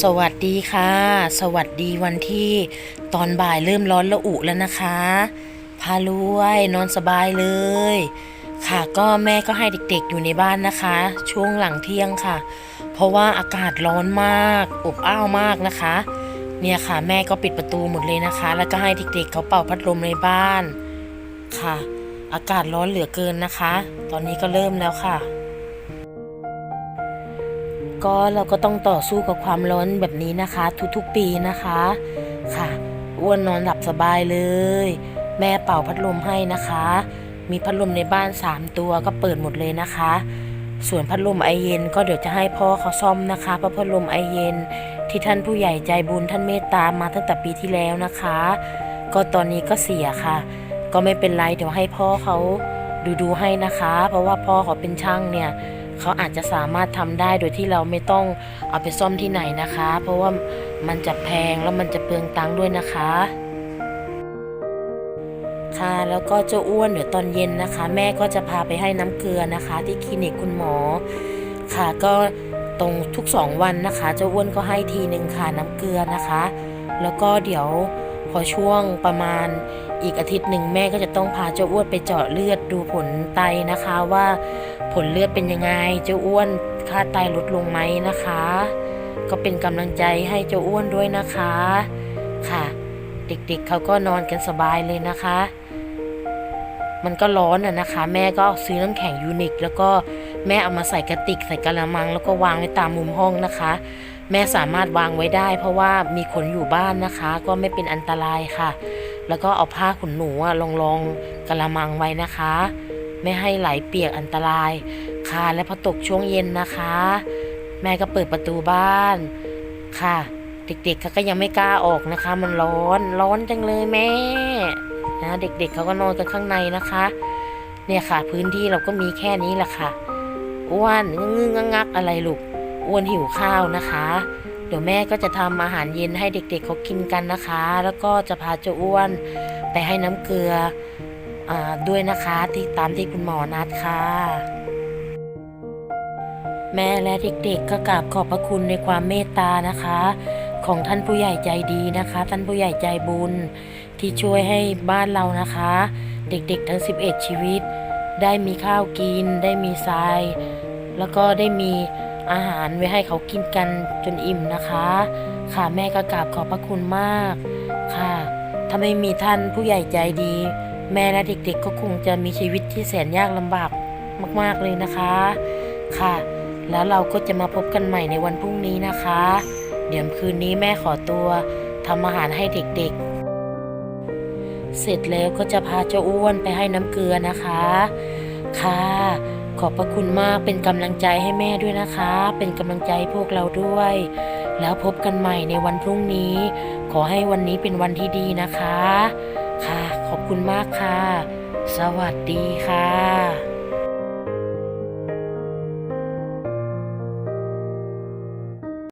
สวัสดีค่ะ สวัสดีวันที่ตอนบ่ายเริ่มร้อนละอุแล้วนะคะพารวยนอนสบายเลย ค่ะก็แม่ก็ให้เด็กๆอยู่ในบ้านนะคะ ช่วงหลังเที่ยงค่ะ เพราะว่าอากาศร้อนมากอบอ้าวมากนะคะ เนี่ยค่ะแม่ก็ปิดประตูหมดเลยนะคะ แล้วก็ให้เด็กๆเขาเป่าพัดลมในบ้านค่ะ อากาศร้อนเหลือเกินนะคะ ตอนนี้ก็เริ่มแล้วค่ะ ก็เราก็ต้องต่อสู้กับความร้อนแบบนี้นะคะ ทุกๆปีนะคะค่ะอ้วนนอนหลับสบายเลย แม่เป่าพัดลมให้นะคะ มีพัดลมในบ้าน 3 ตัวก็เปิดหมดเลยนะคะ ส่วนพัดลมไอเย็นก็เดี๋ยวจะให้พ่อเขาซ่อมนะคะเพราะพัดลมไอเย็น ที่ท่านผู้ใหญ่ใจบุญท่านเมตตามาตั้งแต่ปีที่แล้วนะคะ ก็ตอนนี้ก็เสียค่ะ ก็ไม่เป็นไรเดี๋ยวให้พ่อเขาดูดูให้นะคะ เพราะว่าพ่อเขาเป็นช่างเนี่ย เขาอาจจะสามารถทำได้โดยที่เราไม่ต้องเอาไปซ่อมที่ไหนนะคะ เพราะว่ามันจะแพงแล้วมันจะเปลืองตังค์ด้วยนะคะ ค่ะแล้วก็เจ้าอ้วนเดี๋ยวตอนเย็นนะคะ แม่ก็จะพาไปให้น้ำเกลือนะคะ ที่คลินิกคุณหมอ ค่ะก็ตรงทุกสองวันนะคะเจ้าอ้วนก็ให้ทีหนึ่งค่ะน้ำเกลือนะคะ แล้วก็เดี๋ยวพอช่วงประมาณอีกอาทิตย์หนึ่งแม่ก็จะต้องพาเจ้าอ้วนไปเจาะเลือดดูผลไตนะคะว่า ผลเลือดเป็นยังไง เจ้าอ้วนค่าไตลดลงไหมนะคะ ก็เป็นกำลังใจให้เจ้าอ้วนด้วยนะคะ ค่ะ เด็กๆเขาก็นอนกันสบายเลยนะคะ มันก็ร้อนอะนะคะ แม่ก็ซื้อน้ำแข็งยูนิคแล้วก็แม่เอามาใส่กระติกใส่กระมัง แล้วก็วางไว้ตามมุมห้องนะคะ แม่สามารถวางไว้ได้ เพราะว่ามีคนอยู่บ้านนะคะ ก็ไม่เป็นอันตรายค่ะ แล้วก็เอาผ้าขนหนูอะลองลองๆกระมังไว้นะคะ ไม่ให้ไหลเปียกอันตราย ค่ะและพอตกช่วงเย็นนะคะ แม่ก็เปิดประตูบ้านค่ะ เด็กๆเขาก็ยังไม่กล้าออกนะคะ มันร้อนร้อนจังเลยแม่นะเด็กๆเขาก็นอนกันข้างในนะคะ เนี่ยค่ะ พื้นที่เราก็มีแค่นี้แหละค่ะอ้วนงึงงักอะไรลูกอ้วนหิวข้าวนะคะ เดี๋ยวแม่ก็จะทำอาหารเย็นให้เด็กๆเขากินกันนะคะ แล้วก็จะพาเจ้าอ้วนไปให้น้ำเกลือ ด้วยนะคะที่ตามที่คุณหมอนัดค่ะ แม่และเด็กๆก็กราบขอบพระคุณในความเมตตานะคะ ของท่านผู้ใหญ่ใจดีนะคะ ท่านผู้ใหญ่ใจบุญที่ช่วยให้บ้านเรานะคะ เด็กๆทั้ง 11 ชีวิต ได้มีข้าวกิน ได้มีทราย แล้วก็ได้มีอาหารไว้ให้เขากินกันจนอิ่มนะคะ ค่ะแม่ก็กราบขอบพระคุณมาก ค่ะ ถ้าไม่มีท่านผู้ใหญ่ใจดี แม่และเด็กๆก็คงจะมีชีวิตที่แสนยากลำบากมากๆเลยนะคะ ค่ะ แล้วเราก็จะมาพบกันใหม่ในวันพรุ่งนี้นะคะ เดี๋ยวคืนนี้แม่ขอตัวทำอาหารให้เด็กๆ เสร็จแล้วก็จะพาเจ้าอ้วนไปให้น้ำเกลือนะคะ ค่ะ ขอบพระคุณมากเป็นกำลังใจให้แม่ด้วยนะคะ เป็นกำลังใจพวกเราด้วย แล้วพบกันใหม่ในวันพรุ่งนี้ ขอให้วันนี้เป็นวันที่ดีนะคะ ค่ะ ขอบคุณมากค่ะ สวัสดีค่ะ